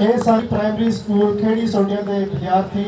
ਇਹ ਸਾਰੇ primary school ਖੇੜੀ ਸੋਡੀਆਂ ਦੇ ਵਿਦਿਆਰਥੀ